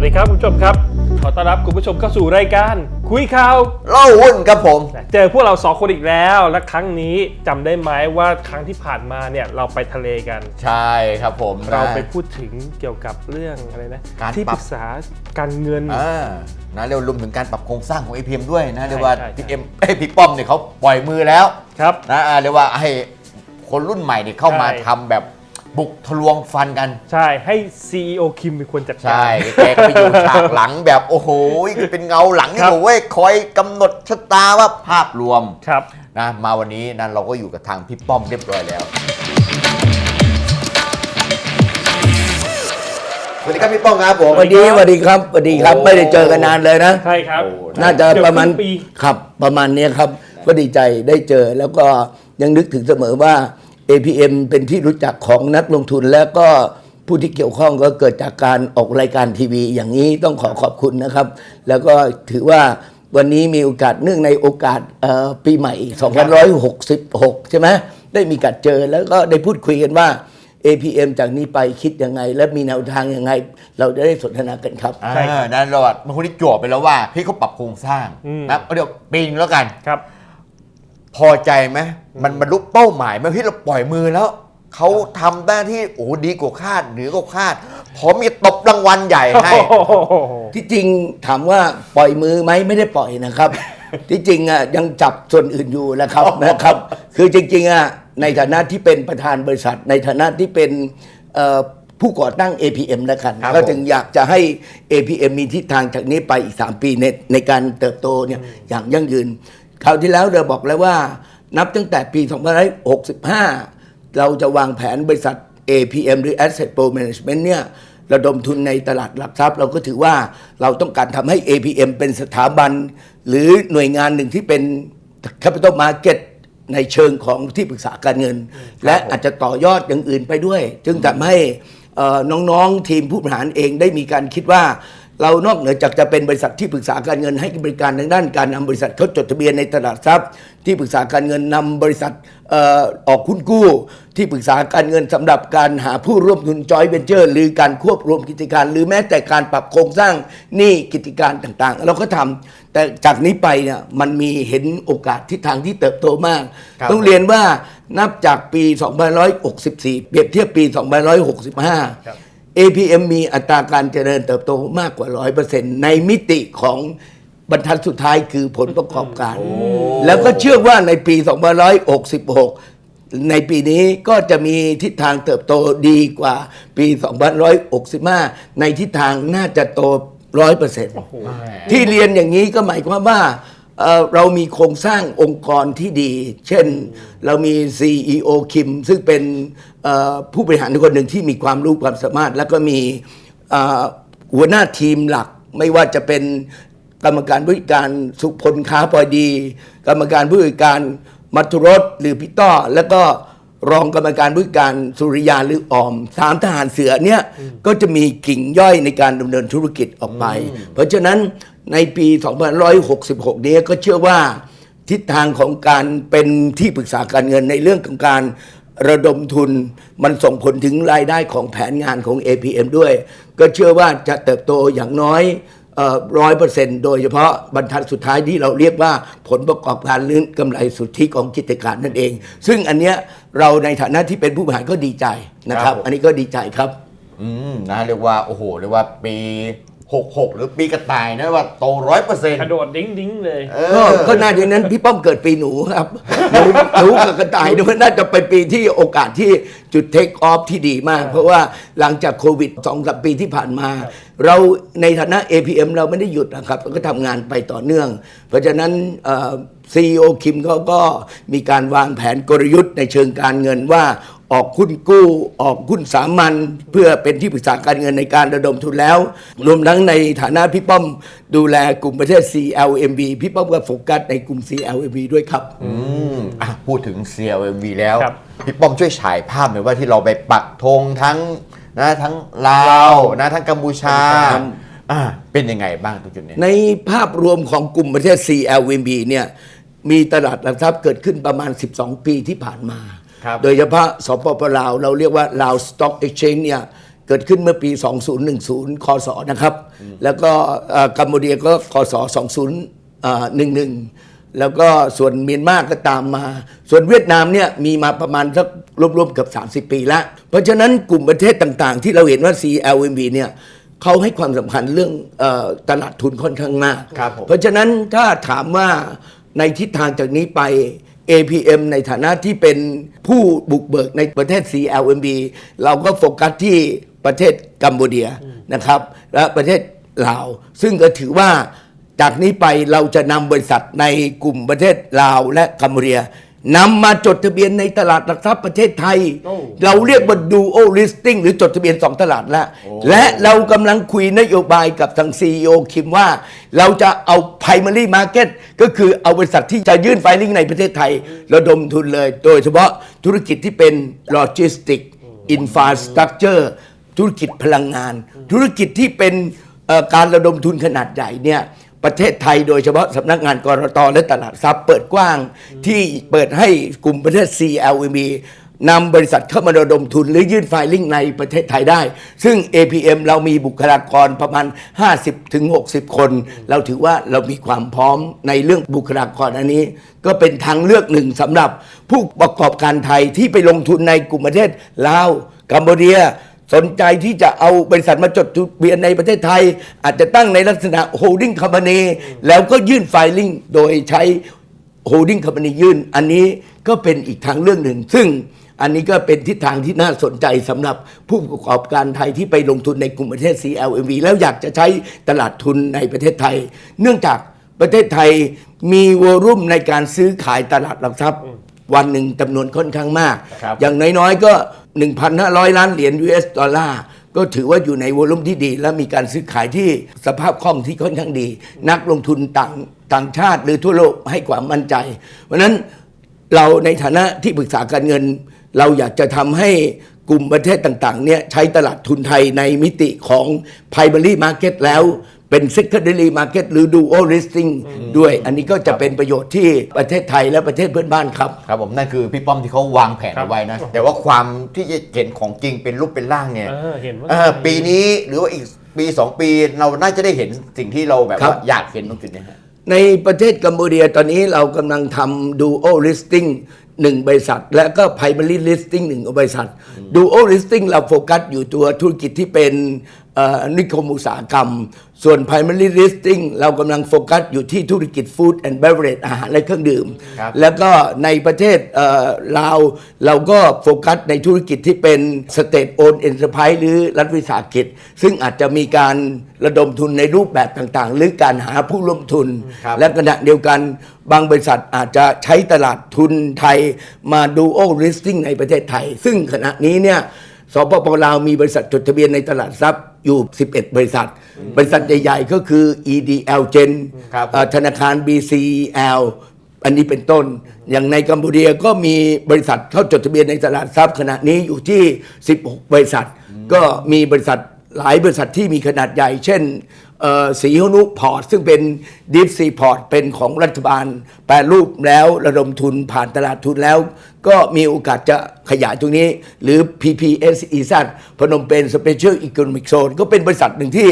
วัสดีครับคุณผู้ชมครับ ขอต้อนรับคุณผู้ชมเข้าสู่รายการคุยข่าวเล่าหุ้นครับผม เจอพวกเราสองคนอีกแล้ว และครั้งนี้จำได้ไหมว่าครั้งที่ผ่านมาเนี่ยเราไปทะเลกัน ใช่ครับผมเรานะไปพูดถึงเกี่ยวกับเรื่องอะไรนะการที่ปรัปบรึกษาการเงิน อ่านะเรียกว่ารวมถึงการปรับโครงสร้างของ APM ด้วยนะเรียกว่าใช่พี่ใช่เอ็มเอ้ยพี่ป้อมเนี่ยเขาปล่อยมือแล้วครับ นะอ่าเรียกว่าให้คนรุ่นใหม่เนี่ยเข้ามาใช่ ทำแบบ บุกทะลวงฟันกัน ใช่ให้ CEO คิมเป็นคนจัดการ ใช่แกก็ไปอยู่ฉากหลังแบบโอ้โหเป็นเงาหลังนี่ครับ โอ้ยคอยกำหนดชะตาว่าภาพรวมครับ นะมาวันนี้นะเราก็อยู่กับทางพี่ป้อมเรียบร้อยแล้วสวัสดีครับพี่ป้อมครับผม สวัสดีสวัสดีครับสวัสดีครับ โอ้ ไม่ได้เจอกันนานเลยนะ ใช่ครับโอ้ น่าจะประมาณเกือบคงปี ครับประมาณเนี้ยครับ ก็ดีใจได้เจอแล้วก็ยังนึกถึงเสมอว่า APM เป็นที่รู้จักของนักลงทุนแล้วก็ผู้ที่เกี่ยวข้องก็เกิดจากการออกรายการทีวี อย่างนี้ต้องขอขอบคุณนะครับ แล้วก็ถือว่าวันนี้มีโอกาสเนื่องในโอกาสเอ่อปีใหม่ 2566 ใช่ไหมได้มีการเจอแล้วก็ได้พูดคุยกันว่า APM จากนี้ไปคิดยังไง และมีแนวทางยังไง เราจะได้สนทนากันครับอ่าใช่ครับนั่นเราอะบางคนที่จวบไปแล้วว่าพี่เขาปรับโครงสร้างอืมนะเอาเดี๋ยวปีนงแล้วกันครับ พอใจไหมมันบรรลุเป้าหมายไหมพี่เราปล่อยมือแล้ว เขาทำหน้าที่โอ้โหดีกว่าคาดเหนือกว่าคาดพร้อมจะตบรางวัลใหญ่ให้โอ้โหที่จริงถามว่าปล่อยมือไหมไม่ได้ปล่อยนะครับ ที่จริงอะยังจับส่วนอื่นอยู่นะครับนะครับ คือจริงๆอะในฐานะที่เป็นประธานบริษัท ในฐานะที่เป็นเอ่อผู้ก่อตั้ง APM แล้วกันครับก็จึงอยากจะให้ APM มีทิศทางจากนี้ไปอีก 3 ปีในในการเติบโตเนี่ยอย่างยั่งยืน คราวที่แล้วเราบอกแล้วว่า นับตั้งแต่ปี 2565 เราจะวางแผนบริษัท APM หรือ Asset Pro Management เนี่ยระดมทุนในตลาดหลักทรัพย์ เราก็ถือว่าเราต้องการทำให้ APM เป็นสถาบัน หรือหน่วยงานหนึ่งที่เป็น Capital Market ในเชิงของที่ปรึกษาการเงิน และอาจจะต่อยอดอย่างอื่นไปด้วย จึงทำให้เอ่อน้องๆทีมผู้บริหารเองได้มีการคิดว่า เรานอกเหนือจากจะเป็นบริษัทที่ปรึกษาการเงินให้บริการทางด้านการนำบริษัทเข้าจดทะเบียนในตลาดทรัพย์ ที่ปรึกษาการเงินนำบริษัทเอ่อออกหุ้นกู้ ที่ปรึกษาการเงินสำหรับการหาผู้ร่วมทุนจอยเวนเจอร์ หรือการควบรวมกิจการ หรือแม้แต่การปรับโครงสร้างหนี้กิจการต่างๆ เราก็ทำแต่จากนี้ไปเนี่ยมันมีเห็นโอกาสทิศทางที่เติบโตมากครับต้องเรียนว่านับจากปี 2564 เปรียบเทียบปี 2565 APM มีอัตราการเจริญเติบโตมากกว่า 100%ในมิติของบรรทัดสุดท้ายคือผลประกอบการ แล้วก็เชื่อว่าในปี 2566 ในปีนี้ก็จะมีทิศทางเติบโตดีกว่าปี 2565 ในทิศทางน่าจะโต 100%ที่เรียนอย่างนี้ก็หมายความว่า เเรามีโครงสร้างองค์กรที่ดี เช่นเรามี CEO คิม ซึ่งเป็นผู้บริหารคนหนึ่งที่มีความรู้ความสามารถ แล้วก็มีหัวหน้าทีมหลักไม่ว่าจะเป็นกรรมการผู้จัดการสุพลค้าพลอยดี กรรมการผู้จัดการมัทุรสหรือพี่ต้อแล้วก็ รองกรรมการผู้จัดการสุริยาหรือออมสามทหารเสือเนี่ยก็จะมีกิ่งย่อยในการดำเนินธุรกิจออกไป เพราะฉะนั้นในปี 2566 นี้ก็เชื่อว่าทิศทางของการเป็นที่ปรึกษาการเงินในเรื่องของการระดมทุนมันส่งผลถึงรายได้ของแผนงานของ APM ด้วย ก็เชื่อว่าจะเติบโตอย่างน้อย ร้อยเปอร์เซ็นต์โดยเฉพาะบรรทัดสุดท้ายที่เราเรียกว่าผลประกอบการหรือกำไรสุทธิของกิจการนั่นเอง ซึ่งอันเนี้ยเราในฐานะที่เป็นผู้บริหารก็ดีใจนะครับ ครับผม อันนี้ก็ดีใจครับ อืมนะเรียกว่าโอ้โหเรียกว่าปี 66 หรือปีกระต่ายนะว่าโตร้อยเปอร์เซ็นต์กระโดดดิ้งดิ้งๆเลย ก็ก็น่าจะนั้นพี่ป้อมเกิดปีหนูครับ หนูหนูกับกระต่ายด้วยน่าจะเป็นปีที่โอกาสที่จุดเทคออฟที่ดีมาก เพราะว่าหลังจากโควิดสองสามปีที่ผ่านมา เราในฐานะ APM เราไม่ได้หยุดนะครับเราก็ทำงานไปต่อเนื่อง เพราะฉะนั้นซีอีโอคิมเขาก็มีการวางแผนกลยุทธ์ในเชิงการเงินว่า ออกหุ้นกู้ออกหุ้นสามัญเพื่อเป็นที่ปรึกษาการเงินในการระดมทุนแล้ว รวมทั้งในฐานะพี่ป้อมดูแลกลุ่มประเทศ CLMV พี่ป้อมก็โฟกัสในกลุ่ม CLMV ด้วยครับ อืมอะพูดถึง CLMV แล้ว ครับ พี่ป้อมช่วยฉายภาพหน่อยว่าที่เราไปปักธงทั้งนะทั้งลาวนะทั้งกัมพูชาครับ อ่าเป็นยังไงบ้างตรงจุดเนี้ยในภาพรวมของกลุ่มประเทศ CLMV เนี่ยมีตลาดหลักทรัพย์เกิดขึ้นประมาณ 12 ปีที่ผ่านมาครับ โดยเฉพาะสปปลาวเราเรียกว่าลาวสต็อกเอ็กชแนนเนี่ยเกิดขึ้นเมื่อปี 2010 คศนะครับ แล้วก็เอ่อกัมพูเดียก็คศ2011 แล้วก็ส่วนเมียนมาก็ตามมา ส่วนเวียดนามเนี่ยมีมาประมาณสักรวมๆเกับ30 ปีแล้วเพราะฉะนั้นกลุ่มประเทศต่างๆ ที่เราเห็นว่า CLMV เนี่ยเขาให้ความสำคัญเรื่องเออตลาดทุนค่อนข้างมากครับผมเพราะฉะนั้นถ้าถามว่าในทิศทางจากนี้ไป APM ในฐานะที่เป็นผู้บุกเบิกในประเทศ CLMB เราก็โฟกัสที่ประเทศกัมพูเดียนะครับ และประเทศลาว ซึ่งก็ถือว่าจากนี้ไปเราจะนำบริษัทในกลุ่มประเทศลาวและกัมพูเดีย นำมาจดทะเบียนในตลาดหลักทรัพย์ประเทศไทย โอ้เราเรียกว่า dual listing หรือจดทะเบียน 2 ตลาดแล้วและเรากำลังคุยนโยบายกับทาง CEO คิมว่า เราจะเอา primary market ก็คือเอาบริษัทที่จะยื่นไฟลิ่งในประเทศไทยระดมทุนเลย โดยเฉพาะธุรกิจที่เป็น logistic infrastructure ธุรกิจพลังงาน ธุรกิจที่เป็นเอ่อการระดมทุนขนาดใหญ่เนี่ย ประเทศไทยโดยเฉพาะสำนักงานกรตและตลาดทรัพย์เปิดกว้าง ที่เปิดให้กลุ่มประเทศ CLMB นำบริษัทเข้ามาระดมทุนหรือยื่นไฟลิ่งในประเทศไทยได้ ซึ่ง APM เรามีบุคลากรประมาณ 50-60ถึง60คน เราถือว่าเรามีความพร้อมในเรื่องบุคลากรอันนี้ ก็เป็นทางเลือกหนึ่งสำหรับผู้ประกอบการไทยที่ไปลงทุนในกลุ่มประเทศลาวกัมพูเดีย สนใจที่จะเอาบริษัทมาจดทะเบียนในประเทศไทย อาจจะตั้งในลักษณะ holding company แล้วก็ยื่นไฟลิ่งโดยใช้ holding company ยื่น อันนี้ก็เป็นอีกทางเรื่องหนึ่ง ซึ่งอันนี้ก็เป็นทิศทางที่น่าสนใจสำหรับผู้ประกอบการไทยที่ไปลงทุนในกลุ่มประเทศ CLMV แล้วอยากจะใช้ตลาดทุนในประเทศไทย เนื่องจากประเทศไทยมีวอลุ่มในการซื้อขายตลาดหลักทรัพย์ วันหนึ่งจำนวนค่อนข้างมาก ครับ อย่างน้อยๆ ก็ 1,500 ล้านเหรียญ US ดอลลาร์ก็ถือว่าอยู่ในวอลุ่มที่ดี และมีการซื้อขายที่สภาพคล่องที่ค่อนข้างดี นักลงทุนต่างต่างชาติหรือทั่วโลกให้ความมั่นใจ เพราะนั้นเราในฐานะที่ปรึกษาการเงิน เราอยากจะทำให้กลุ่มประเทศต่างๆเนี่ยใช้ตลาดทุนไทยในมิติของ primary market แล้ว เป็น secondary market หรือ dual listing ด้วย อันนี้ก็จะเป็นประโยชน์ที่ประเทศไทยและประเทศเพื่อนบ้านครับ ครับผมนั่นคือพี่ป้อมที่เขาวางแผนครับเอาไว้นะ แต่ว่าความที่จะเห็นของจริงเป็นรูปเป็นร่างเนี่ยเออเห็นว่า เออปีนี้หรือว่าอีกปีสองปีเราน่าจะได้เห็นสิ่งที่เราแบบครัว่าบอยากเห็นตรงจุดเนี้ฮะ ในประเทศกัมพูเดียตอนนี้เรากำลังทำ dual listing หนึ่งบริษัท และก็ primary listing หนึ่งบริษัท dual listing เราโฟกัสอยู่ตัวธุรกิจที่เป็นเอ่อ นิคมอุตสาหกรรม ส่วน primary listing เรากำลังโฟกัสอยู่ที่ธุรกิจ food and beverage อาหารและเครื่องดื่มครับแล้วก็ในประเทศเอ่อลาว เราก็โฟกัสในธุรกิจที่เป็น state owned enterprise หรือรัฐวิสาหกิจ ซึ่งอาจจะมีการระดมทุนในรูปแบบต่างๆ หรือการหาผู้ร่วมทุนครับและขณะเดียวกันบางบริษัทอาจจะใช้ตลาดทุนไทยมาดูโอ listing ในประเทศไทย ซึ่งขณะนี้เนี่ย สปปลาวมีบริษัทจดทะเบียนในตลาดทรัพย์อยู่ 11 บริษัท บริษัทใหญ่ๆก็คือ EDL Gen ครับ เอ่อธนาคาร BCL อันนี้เป็นต้น อย่างในกัมพูเดียก็มีบริษัทเข้าจดทะเบียนในตลาดทรัพย์ขณะนี้อยู่ที่ 16 บริษัท ก็มีบริษัทหลายบริษัทที่มีขนาดใหญ่ เช่นเอ่อ สีฮนุพอร์ต ซึ่งเป็นดิฟซีพอร์ต เป็นของรัฐบาล แปรรูปแล้วระดมทุนผ่านตลาดทุนแล้ว ก็มีโอกาสจะขยายตรงนี้ หรือ PPSEZ พนมเป็น Special Economic Zone ก็เป็นบริษัทหนึ่งที่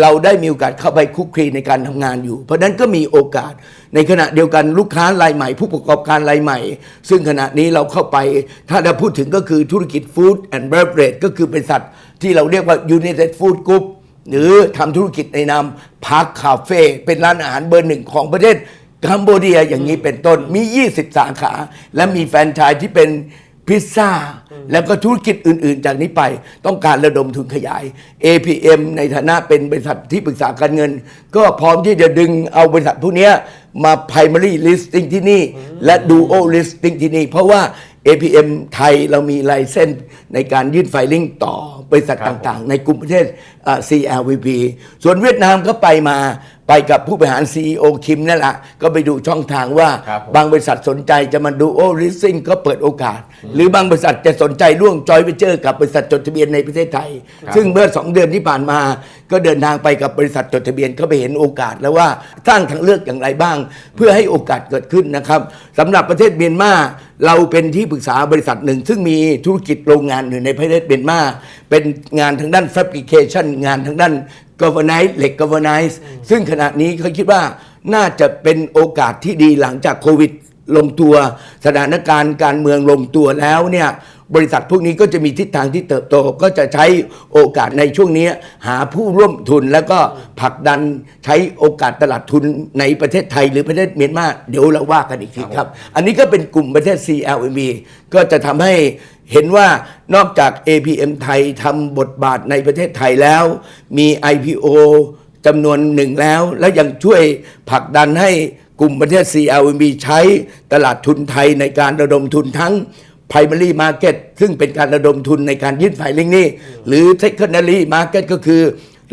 เราได้มีโอกาสเข้าไปคุกคีในการทำงานอยู่ เพราะฉะนั้นก็มีโอกาสในขณะเดียวกันลูกค้ารายใหม่ ผู้ประกอบการรายใหม่ ซึ่งขณะนี้เราเข้าไป ถ้าจะพูดถึงก็คือธุรกิจ Food and Beverage ก็คือบริษัทที่เราเรียกว่า United Food Group หรือทำธุรกิจในนามพาร์คคาเฟ่เป็นร้านอาหารเบอร์หนึ่งของประเทศกัมพูเดียอย่างนี้เป็นต้นมี 20 สาขา และมีแฟรนไชส์ที่เป็นพิซซ่า แล้วก็ธุรกิจอื่น ๆ จากนี้ไปต้องการระดมทุนขยาย APM ในฐานะเป็นบริษัทที่ปรึกษาการเงิน ก็พร้อมที่จะดึงเอาบริษัทพวกนี้มา primary listing ที่นี่ และ dual listing ที่นี่ เพราะว่า APM ไทยเรามีไลเซนส์ในการยื่นไฟลิ่งต่อบริษัทครับต่างๆ ในกลุ่มประเทศเอ่อ CLVP ส่วนเวียดนามก็ไปมาไปกับผู้บริหาร CEO คิมนั่นแหละก็ไปดูช่องทางว่าครับผมบางบริษัทสนใจจะมาดูโอริซิ่งก็เปิดโอกาส หรือบางบริษัทจะสนใจร่วมจอยไปเจอกับบริษัทจดทะเบียนในประเทศไทย ซึ่งเมื่อสองเดือนที่ผ่านมา ก็เดินทางไปกับบริษัทจดทะเบียนก็ไปเห็นโอกาสแล้วว่าสร้างทางเลือกอย่างไรบ้าง เพื่อให้โอกาสเกิดขึ้นนะครับสำหรับประเทศเมียนมา เราเป็นที่ปรึกษาบริษัทหนึ่ง ซึ่งมีธุรกิจโรงงานอยู่ในประเทศเมียนมา เป็นงานทางด้าน fabrication งานทางด้าน governance เหล็ก governance ซึ่งขณะนี้เขาคิดว่าน่าจะเป็นโอกาสที่ดีหลังจากโควิดลงตัว สถานการณ์การเมืองลงตัวแล้วเนี่ย บริษัทพวกนี้ก็จะมีทิศทางที่เติบโต ก็จะใช้โอกาสในช่วงนี้หาผู้ร่วมทุนแล้วก็ผลักดันใช้โอกาสตลาดทุนในประเทศไทยหรือประเทศเมียนมาเดี๋ยวเราว่ากันอีกทีครับ อันนี้ก็เป็นกลุ่มประเทศ CLMV ก็จะทำให้เห็นว่านอกจาก APM ไทยทำบทบาทในประเทศไทยแล้ว มี IPO จำนวนหนึ่งแล้ว และยังช่วยผลักดันให้กลุ่มประเทศ CLMB ใช้ตลาดทุนไทยในการระดมทุนทั้ง primary market ซึ่งเป็นการระดมทุนในการยื่นฝ่ายลิงนี้ หรือ secondary market ก็คือ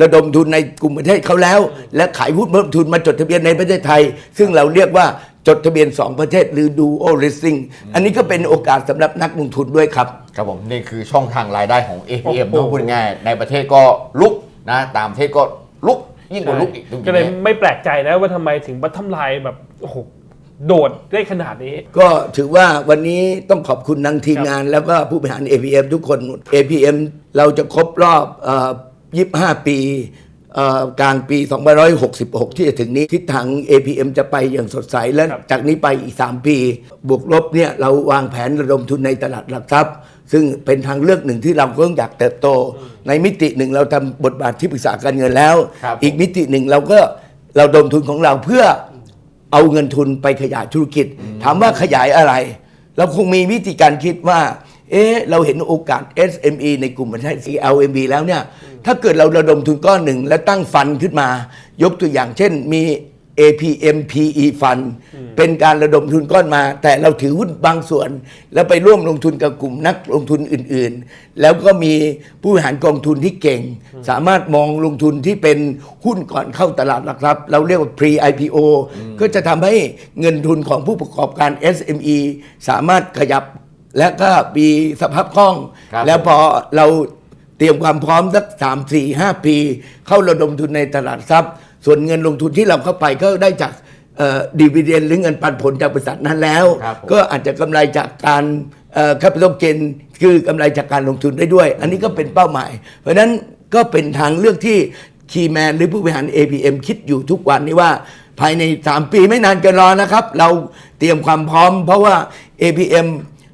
ระดมทุนในกลุ่มประเทศเขาแล้ว และขายหุ้นเพิ่มทุนมาจดทะเบียนในประเทศไทย ซึ่งเราเรียกว่าจดทะเบียน 2 ประเทศหรือ dual listing อันนี้ก็เป็นโอกาสสำหรับนักลงทุนด้วยครับ ครับผม นี่คือช่องทางรายได้ของ APM โอ้โห ต้องพูดง่ายๆในประเทศก็ลุกนะต่างประเทศก็ลุกยิ่งกว่าลุกอีกตรงก็เลยนี้ไม่แปลกใจนะว่าทำไมถึงบัตทำลายแบบโอ้โห โดดได้ขนาดนี้ ก็ถือว่าวันนี้ต้องขอบคุณทางทีมงาน แล้วก็ผู้บริหาร APM ทุกคน APM เราจะครบรอบเอ่อ25 ปีเอ่อกลางปี 2566 ที่จะถึงนี้ ทิศทาง APM จะไปอย่างสดใส และครับจากนี้ไปอีก 3 ปี บวกลบเนี่ยเราวางแผนระดมทุนในตลาดหลักทรัพย์ ซึ่งเป็นทางเลือกหนึ่งที่เราก็อยากเติบโต ในมิติหนึ่งเราทำบทบาทที่ปรึกษาการเงินแล้วครับอีกมิติหนึ่งเราก็เราดมทุนของเราเพื่อ เอาเงินทุนไปขยายธุรกิจ ถามว่าขยายอะไร เราคงมีวิธีการคิดว่า เอ๊ะเราเห็นโอกาส SME ในกลุ่มประเทศ CLMB แล้วเนี่ย ถ้าเกิดเราระดมทุนก้อนหนึ่ง และตั้งฟันขึ้นมา ยกตัวอย่างเช่นมี APM PE Fund เป็นการระดมทุนก้อนมา แต่เราถือหุ้นบางส่วน แล้วไปร่วมลงทุนกับกลุ่มนักลงทุนอื่นๆ แล้วก็มีผู้บริหารกองทุนที่เก่ง สามารถมองลงทุนที่เป็นหุ้นก่อนเข้าตลาดหลักทรัพย์ เราเรียกว่า pre IPO ก็จะทำให้เงินทุนของผู้ประกอบการ SME สามารถขยับและก็มีสภาพคล่อง ครับ แล้วพอเราเตรียมความพร้อมสักสามสี่ห้าปี เข้าระดมทุนในตลาดทรัพย์ ส่วนเงินลงทุนที่เราเข้าไปก็ได้จากดีเวเดนหรือเงินปันผลจากบริษัทนั้นแล้วครับผมก็อาจจะกำไรจากการแคปิตอลเกนคือกำไรจากการลงทุนได้ด้วย อันนี้ก็เป็นเป้าหมาย เพราะฉะนั้นก็เป็นทางเลือกที่คีแมนหรือผู้บริหาร APM คิดอยู่ทุกวันนี้ว่าภายใน 3 ปีไม่นานเกินรอนะครับ เราเตรียมความพร้อม เพราะว่า APM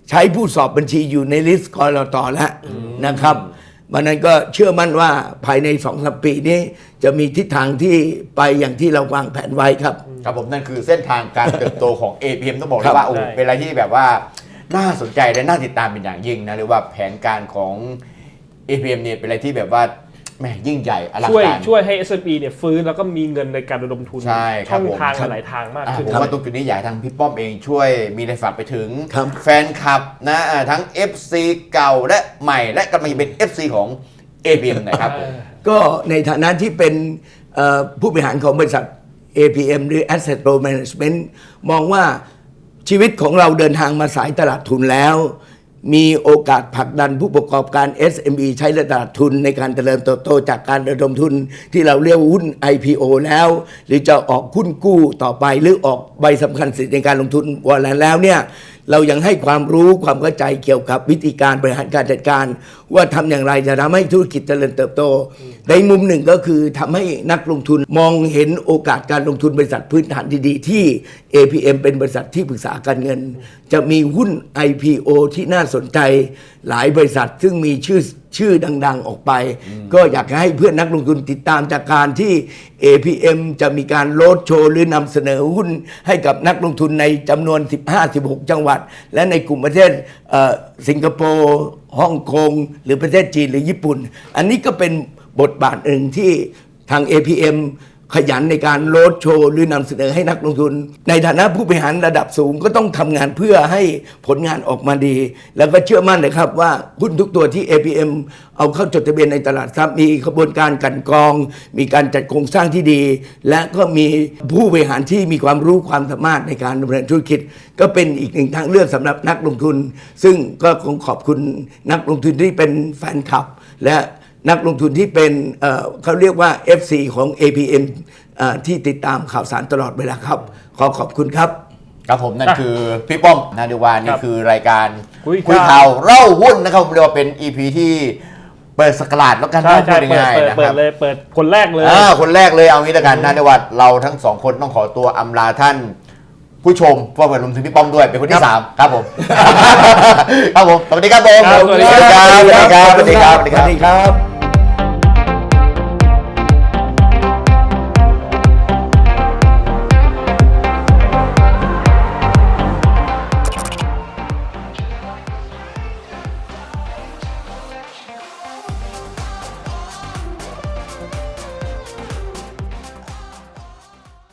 ใช้ผู้สอบบัญชีอยู่ในลิสต์กรตแล้วนะครับ วันนั้นก็เชื่อมั่นว่าภายในสองสามปีนี้จะมีทิศทางที่ไปอย่างที่เราวางแผนไว้ครับ ครับผมนั่นคือเส้นทางการเติบโตของ APM ต้องบอกเลครัยบว่าโอ้โหใช่เป็นอะไรที่แบบว่าน่าสนใจและน่าติดตามเป็นอย่างยิ่งนะหรือว่าแผนการของ APM เนี่ยเป็นอะไรที่แบบว่า แหมยิ่งใหญ่อลังช่วยการช่วยให้ s อ p เนี่ยฟื้นแล้วก็มีเงินในการระดมทุนใช่ครับช่องผมทางครับ หลายทางมากอะขึ้น ผมว่าตรงจุดนี้อยากให้ทางพี่ป้อมเองช่วยมีอะไรฝากไปถึงครับแฟนคลับนะอ่าทั้ง FC เก่าและใหม่และกำลังจะเป็น FC ของ APM หนะครับผม ก็ในฐานะที่เป็นเอ่อผู้บริหารของบริษัท APM หรือ Asset Flow Management มองว่าชีวิตของเราเดินทางมาสายตลาดทุนแล้ว มีโอกาสผลักดันผู้ประกอบการ SME ใช้ระดับทุนในการเจริญเติบโตจากการระดมทุนที่เราเรียกว่าหุ้น IPO แล้ว หรือจะออกหุ้นกู้ต่อไปหรือออกใบสำคัญสิทธิ์ในการลงทุนวันนั้นแล้วเนี่ยเรายังให้ความรู้ความเข้าใจเกี่ยวกับวิธีการบริหารการจัดการว่าทำอย่างไรจะทำให้ธุรกิจเจริญเติบโต ในมุมหนึ่งก็คือทำให้นักลงทุนมองเห็นโอกาสการลงทุนบริษัทพื้นฐานดีๆ ที่ APM เป็นบริษัทที่ปรึกษาการเงิน จะมีหุ้น IPO ที่น่าสนใจหลายบริษัทซึ่งมีชื่อชื่อดัง ๆ ออกไป ก็อยากให้เพื่อนนักลงทุนติดตามจากการที่ APM จะมีการโลดโชว์ หรือนำเสนอหุ้นให้กับนักลงทุนในจำนวน 15-16 จังหวัด และในกลุ่มประเทศเอ่อสิงคโปร์ ฮ่องกงหรือประเทศจีนหรือญี่ปุ่น อันนี้ก็เป็นบทบาทหนึ่งที่ทาง APM ขยันในการโลดโชว์หรือนำเสนอให้นักลงทุน ในฐานะผู้บริหารระดับสูงก็ต้องทำงานเพื่อให้ผลงานออกมาดี แล้วก็เชื่อมั่นนะครับว่าหุ้นทุกตัวที่ APM เอาเข้าจดทะเบียนในตลาดทรัพย์มีกระบวนการกันกอง มีการจัดโครงสร้างที่ดี และก็มีผู้บริหารที่มีความรู้ความสามารถในการดำเนินธุรกิจ ก็เป็นอีกหนึ่งทางเลือกสำหรับนักลงทุน ซึ่งก็คงขอบคุณนักลงทุนที่เป็นแฟนคลับ และ นักลงทุนที่เป็นเอ่อเขาเรียกว่า FC ของ APM เอ่อที่ติดตามข่าวสารตลอดเวลาครับ ขอขอบคุณครับ ครับผมนั่นคือพี่ป้อมนาดิวาคนี่รับคือรายการคุยคุยข่าข่าววเล่าหุ้นนะครับเรียกว่าเป็น EP ที่เปิดสกราดแล้วกันใช่นะใช่พูดเปิดง่ายเปิดๆนะเปิคดรับเลยเปิดคนแรกเลยอ่าคนแรกเลยเอางี้แล้วกันนะเดียวว่าเราทั้งสองคนต้องขอตัวอำลาท่านผู้ชมว่าเหมือนรวมถึงพี่ป้อมด้วยเป็นคนที่สามครับผมครับผมสวัสดีครับผมครับสวัสดีครับสวัสดีครับสวัสดีครับสวัสดีครับสวัสดีครับ